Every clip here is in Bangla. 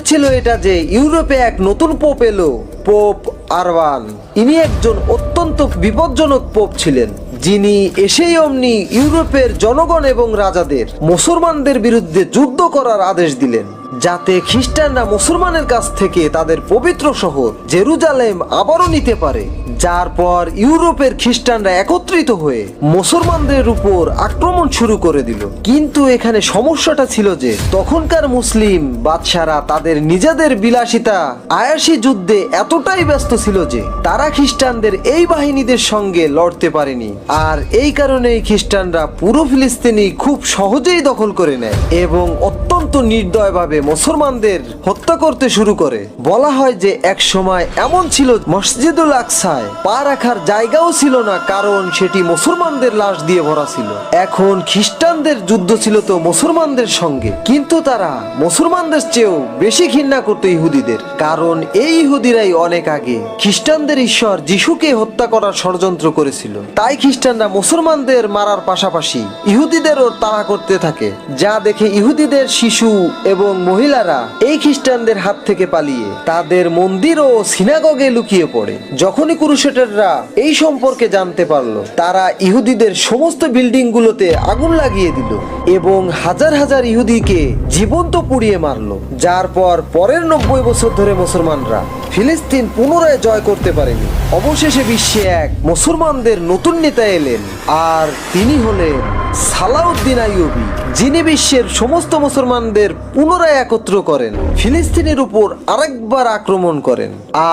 ছিল এটা যে ইউরোপে এক নতুন পোপ এলো, পোপ আরওয়ান। ইনি একজন অত্যন্ত বিপজ্জনক পোপ ছিলেন, যিনি এসেই অমনি ইউরোপের জনগণ এবং রাজাদের, মুসলমানদের বিরুদ্ধে যুদ্ধ করার আদেশ দিলেন। যাতে খ্রিস্টানরা মুসলমানের কাছ থেকে তাদের পবিত্র শহর জেরুজালেম আবারও নিতে পারে। যার পর ইউরোপের খ্রিস্টানরা একত্রিত হয়ে মুসলমানদের উপর আক্রমণ শুরু করে দিল। কিন্তু এখানে সমস্যাটা ছিল যে তখনকার মুসলিম বাদশারা তাদের নিজেদের বিলাসিতা, আয়াসী যুদ্ধে এতটাই ব্যস্ত ছিল যে তারা খ্রিস্টানদের এই বাহিনীদের সঙ্গে লড়তে পারেনি। আর এই কারণেই খ্রিস্টানরা পুরো ফিলিস্তিনি খুব সহজেই দখল করে নেয় এবং অত্যন্ত নির্দয়ভাবে মুসলমানদের হত্যা করতে শুরু করে। বলা হয় যে এক সময় এমন ছিল মসজিদুল আকসায়। পা রাখার জায়গাও ছিল না, কারণ সেটি মুসলমানদের লাশ দিয়ে ভরা ছিল। এখন খ্রিস্টানদের যুদ্ধ ছিল তো মুসলমানদের সঙ্গে। কিন্তু তারা মুসলমানদের চেয়েও বেশি ঘৃণা করতো ইহুদিদের। কারণ এই ইহুদিরাই অনেক আগে খ্রিস্টানদের ঈশ্বর যিশুকে হত্যা করার ষড়যন্ত্র করেছিল। তাই খ্রিস্টানরা মুসলমানদের মারার পাশাপাশি ইহুদিদেরও তাড়া করতে থাকে। যা দেখে ইহুদিদের শিশু এবং মহিলারা এই খ্রিস্টানদের হাত থেকে পালিয়ে তাদের মন্দির ও সিনাগগে লুকিয়ে পড়ে। যখনই কুরুশেটাররা এই সম্পর্কে জানতে পারল, তারা ইহুদিদের সমস্ত বিল্ডিং গুলোতে আগুন লাগিয়ে দিল এবং হাজার হাজার ইহুদিকে জীবন্ত পুড়িয়ে মারল। যার পর পরের নব্বই বছর ধরে মুসলমানরা ফিলিস্তিন পুনরায় জয় করতে পারেনি। অবশেষে বিশ্বে এক মুসলমানদের নতুন নেতা এলেন, আর তিনি হলেন সালাউদ্দিন আইয়ুবি, যিনি বিশ্বের সমস্ত মুসলমানদের পুনরায় একত্র করেন, ফিলিস্তিনের উপর আরেকবার আক্রমণ করেন।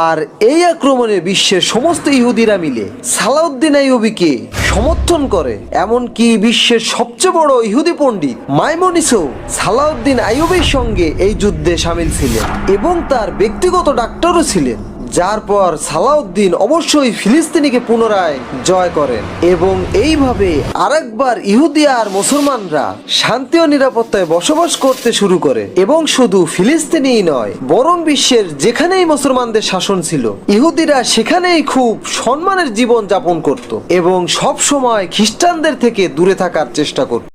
আর এই আক্রমণে বিশ্বের সমস্ত ইহুদিরা মিলে সালাউদ্দিন আইয়ুবিকে সমর্থন করে। এমনকি বিশ্বের সবচেয়ে বড় ইহুদি পণ্ডিত মাইমনিসও সালাউদ্দিন আইয়ুবের সঙ্গে এই যুদ্ধে সামিল ছিলেন এবং তার ব্যক্তিগত ডাক্তারও ছিলেন। যার পর সালাউদ্দিন অবশ্যই ফিলিস্তিনিকে পুনরায় জয় করেন। এবং এইভাবে আরেকবার ইহুদি আর মুসলমানরা শান্তি ও নিরাপত্তায় বসবাস করতে শুরু করে। এবং শুধু ফিলিস্তিনিই নয়, বরং বিশ্বের যেখানেই মুসলমানদের শাসন ছিল, ইহুদিরা সেখানেই খুব সম্মানের জীবন যাপন করত এবং সব সময় খ্রিস্টানদের থেকে দূরে থাকার চেষ্টা করত।